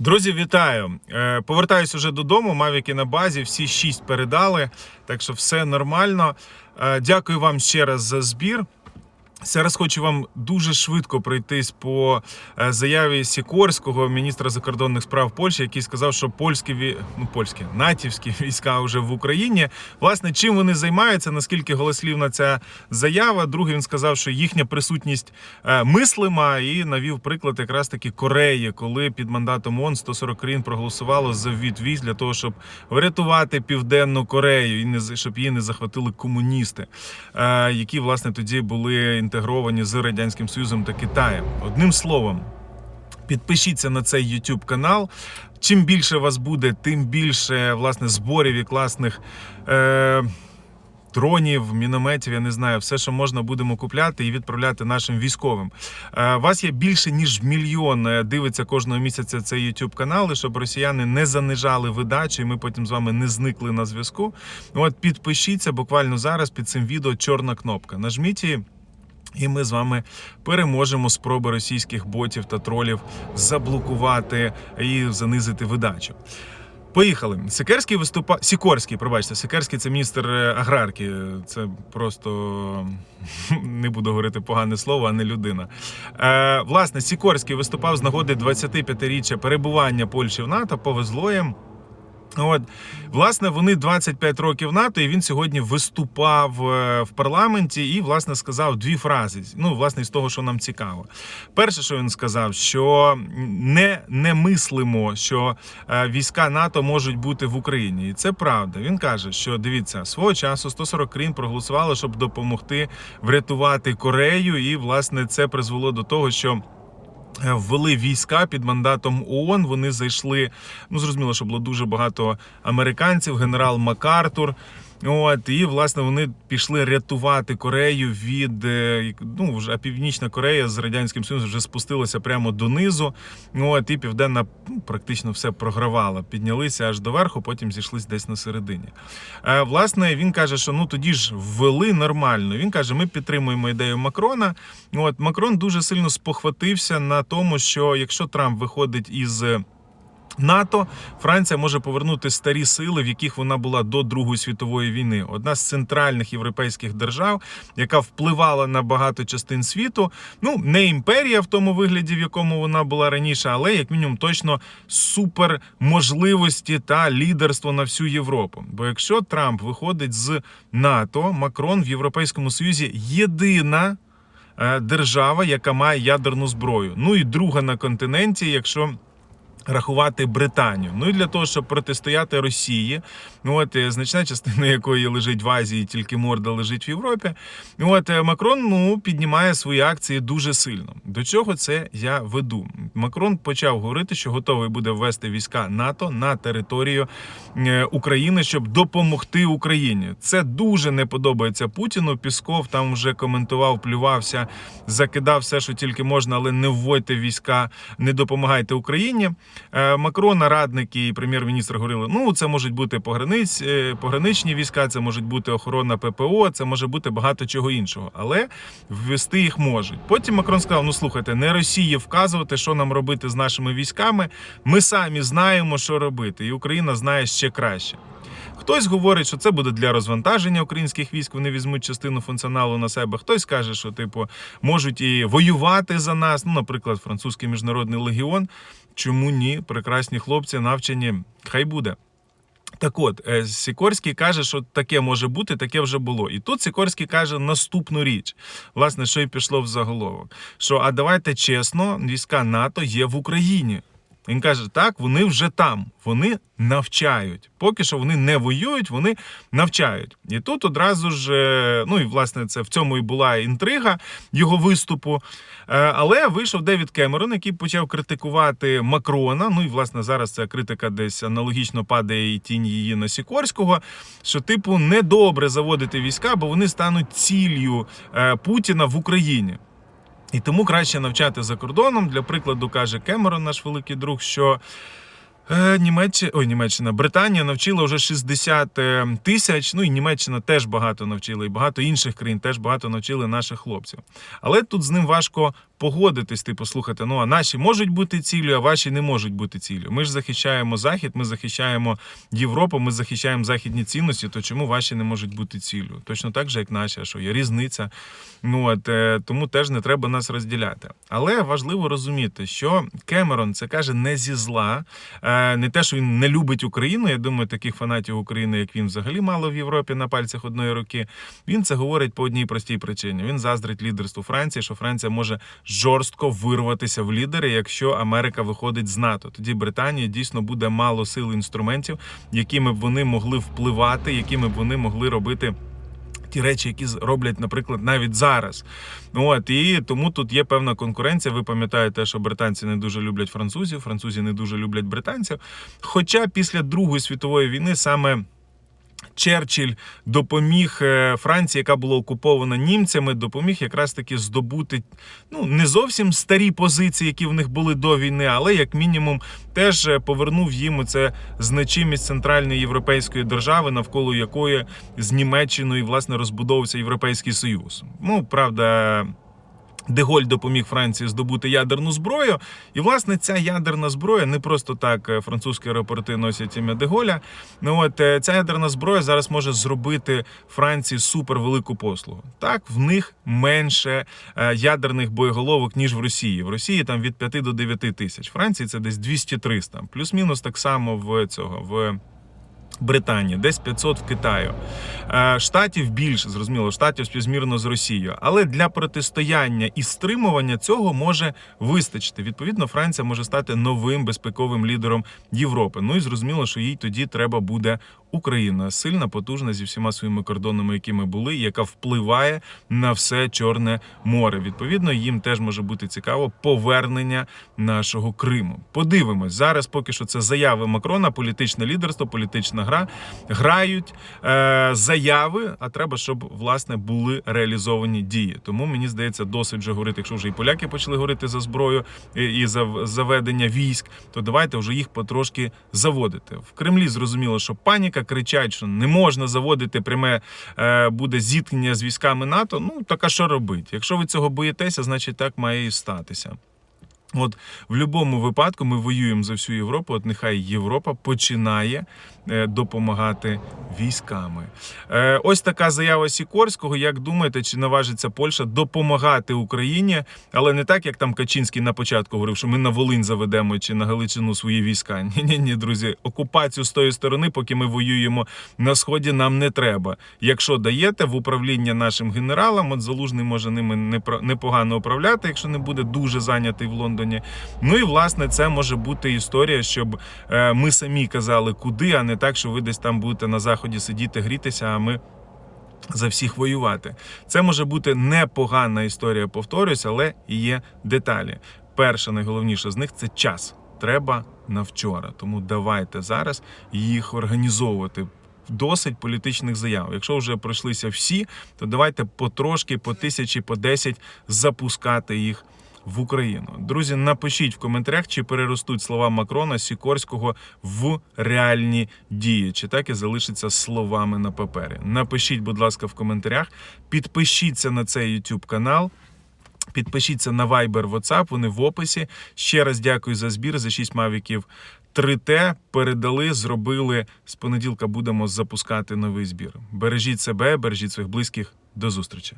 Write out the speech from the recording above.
Друзі, вітаю! Е, Повертаюсь уже додому. Мавіки на базі, всі шість передали, так що все нормально. Е, Дякую вам ще раз за збір. Зараз хочу вам дуже швидко пройтись по е, заяві Сікорського, міністра закордонних справ Польщі, який сказав, що польські ві... ну, польські натівські війська вже в Україні. Власне, чим вони займаються? Наскільки голослівна ця заява? Другий він сказав, що їхня присутність е, мислима і навів приклад якраз таки Кореї, коли під мандатом ООН 140 країн проголосувало за ввід військ для того, щоб врятувати південну Корею і не щоб її не захватили комуністи, е, які власне тоді були інтегровані з радянським Союзом та Китаєм. Одним словом. Підпишіться на цей YouTube канал. Чим більше вас буде, тим більше власне зборів і класних е, дронів, мінометів, я не знаю, все, що можна, будемо купляти і відправляти нашим військовим. Е, вас є більше ніж мільйон е, дивиться кожного місяця цей YouTube канал, щоб росіяни не занижали видачу, і ми потім з вами не зникли на зв'язку. От підпишіться буквально зараз під цим відео чорна кнопка. Нажміть її. І ми з вами переможемо спроби російських ботів та тролів заблокувати і занизити видачу. Поїхали. Сікерський виступа... Сікорський, пробачте, Сікерський це міністр е, аграрки. Це просто не буду говорити погане слово, а не людина. Е, власне, Сікорський виступав з нагоди 25-річчя перебування Польщі в НАТО. Повезло їм. От, власне, вони 25 років НАТО, і він сьогодні виступав е, в парламенті і, власне, сказав дві фрази. Ну, власне, з того, що нам цікаво. Перше, що він сказав, що не, не мислимо, що е, війська НАТО можуть бути в Україні. І це правда. Він каже, що дивіться, свого часу 140 країн проголосували, щоб допомогти врятувати Корею, і, власне, це призвело до того, що. Е, Ввели війська під мандатом ООН. Вони зайшли. Ну зрозуміло, що було дуже багато американців, генерал Макартур. От і власне вони пішли рятувати Корею від е, ну вже Північна Корея з радянським Союзом вже спустилася прямо донизу. От і південна ну, практично все програвала. Піднялися аж до верху, потім зійшлись десь на середині. Е, Власне, він каже, що ну тоді ж ввели нормально. Він каже: ми підтримуємо ідею Макрона. От Макрон дуже сильно спохватився на тому, що якщо Трамп виходить із. НАТО Франція може повернути старі сили, в яких вона була до Другої світової війни. Одна з центральних європейських держав, яка впливала на багато частин світу. Ну не імперія в тому вигляді, в якому вона була раніше, але як мінімум точно супер можливості та лідерство на всю Європу. Бо якщо Трамп виходить з НАТО, Макрон в Європейському Союзі єдина е, держава, яка має ядерну зброю. Ну і друга на континенті, якщо. Рахувати Британію, ну і для того, щоб протистояти Росії, ну от е, значна частина якої лежить в Азії, тільки морда лежить в Європі. Ну от е, Макрон ну піднімає свої акції дуже сильно. До чого це я веду? Макрон почав говорити, що готовий буде ввести війська НАТО на територію е, України, щоб допомогти Україні. Це дуже не подобається Путіну. Пісков там вже коментував, плювався, закидав все, що тільки можна, але не вводьте війська, не допомагайте Україні. Е, Макрона, радники і прем'єр-міністр говорили: ну це можуть бути пограниць, е, пограничні війська, це можуть бути охорона ППО, це може бути багато чого іншого, але ввести їх можуть. Потім Макрон сказав: ну слухайте, не Росії вказувати, що нам робити з нашими військами. Ми самі знаємо, що робити, і Україна знає ще краще. Хтось говорить, що це буде для розвантаження українських військ. Вони візьмуть частину функціоналу на себе. Хтось каже, що типу можуть і воювати за нас. Ну, наприклад, французький міжнародний легіон. Чому ні? Прекрасні хлопці навчені. Хай буде. Так от, е, Сікорський каже, що таке може бути, таке вже було. І тут Сікорський каже наступну річ, власне, що й пішло в заголовок: що а давайте чесно, війська НАТО є в Україні. Він каже, так, вони вже там, вони навчають. Поки що вони не воюють, вони навчають. І тут одразу ж, е, ну і власне, це в цьому і була інтрига його виступу. Е, Але вийшов Девід Кемерон, який почав критикувати Макрона. Ну і власне зараз ця критика десь аналогічно падає і тінь її на Сікорського. Що, типу, недобре заводити війська, бо вони стануть ціллю е, Путіна в Україні. І тому краще навчати за кордоном. Для прикладу каже Кемерон, наш великий друг, що. Е, Німеччина, ой, Німеччина, Британія навчила вже 60 е, тисяч. Ну і Німеччина теж багато навчила, і багато інших країн теж багато навчили наших хлопців. Але тут з ним важко погодитись, типу, слухайте, ну а наші можуть бути ціллю, а ваші не можуть бути ціллю. Ми ж захищаємо Захід, ми захищаємо Європу, ми захищаємо західні цінності. То чому ваші не можуть бути ціллю? Точно так же, як наші, що є різниця. Ну от е, тому теж не треба нас розділяти. Але важливо розуміти, що Кемерон це каже не зі зла, е, не те, що він не любить Україну. Я думаю, таких фанатів України, як він, взагалі мало в Європі на пальцях одної руки. Він це говорить по одній простій причині. Він заздрить лідерству Франції, що Франція може жорстко вирватися в лідери, якщо Америка виходить з НАТО. Тоді Британії дійсно буде мало сил інструментів, якими б вони могли впливати, якими б вони могли робити. Ті речі, які роблять, наприклад, навіть зараз. От і тому тут є певна конкуренція. Ви пам'ятаєте, що британці не дуже люблять французів, французі не дуже люблять британців. Хоча після Другої світової війни саме. Черчилль допоміг е, Франції, яка була окупована німцями, допоміг якраз таки здобути ну не зовсім старі позиції, які в них були до війни, але як мінімум теж е, повернув їм це значимість центральної європейської держави, навколо якої з Німеччиною власне розбудовувався Європейський Союз. Ну правда. Деголь допоміг Франції здобути ядерну зброю, і власне ця ядерна зброя не просто так е, французькі аеропорти носять ім'я Деголя. Ну от е, ця ядерна зброя зараз може зробити Франції супервелику послугу. Так, в них менше е, ядерних боєголовок ніж в Росії. В Росії там від 5 до 9 тисяч. Франції це десь 200-300. Плюс-мінус так само в цього в. Британії, десь 500 в Китаю. Е, Штатів більше, зрозуміло, штатів співзмірно з Росією. Але для протистояння і стримування цього може вистачити. Відповідно, Франція може стати новим безпековим лідером Європи. Ну і зрозуміло, що їй тоді треба буде Україна сильна, потужна зі всіма своїми кордонами, які ми були, яка впливає на все Чорне море. Відповідно, їм теж може бути цікаво повернення нашого Криму. Подивимось зараз. Поки що це заяви Макрона, політичне лідерство, політична гра. Грають е, заяви, а треба, щоб власне були реалізовані дії. Тому мені здається, досить вже говорити, якщо вже і поляки почали говорити за зброю і, за заведення військ, то давайте вже їх потрошки заводити. В Кремлі зрозуміло, що паніка кричать, що не можна заводити пряме е, буде зіткнення з військами НАТО. Ну так а що робити? Якщо ви цього боїтеся, значить так має і статися. От в будь-якому випадку ми воюємо за всю Європу. От нехай Європа починає е, допомагати військами. Е, ось така заява Сікорського. Як думаєте, чи наважиться Польща допомагати Україні, але не так, як там Качинський на початку говорив, що ми на Волинь заведемо чи на Галичину свої війська. Ні, ні, ні, друзі, окупацію з тої сторони, поки ми воюємо на сході, нам не треба. Якщо даєте в управління нашим генералам, от залужний може ними непогано управляти, якщо не буде дуже зайнятий в Лондоні. Ну і власне це може бути історія, щоб е, ми самі казали, куди, а не так, що ви десь там будете на заході сидіти, грітися, а ми. За всіх воювати. Це може бути непогана історія, повторюсь, але є деталі. Перша найголовніша з них це час. Треба на вчора. Тому давайте зараз їх організовувати. Досить політичних заяв. Якщо вже пройшлися всі, то давайте потрошки, по тисячі, по десять запускати їх в Україну. Друзі, напишіть в коментарях, чи переростуть слова Макрона Сікорського в реальні дії, чи так і залишиться словами на папері. Напишіть, будь ласка, в коментарях. Підпишіться на цей YouTube канал. Підпишіться на Viber, WhatsApp, вони в описі. Ще раз дякую за збір за 6 мавіків 3T. Передали, зробили. З понеділка будемо запускати новий збір. Бережіть себе, бережіть своїх близьких. До зустрічі.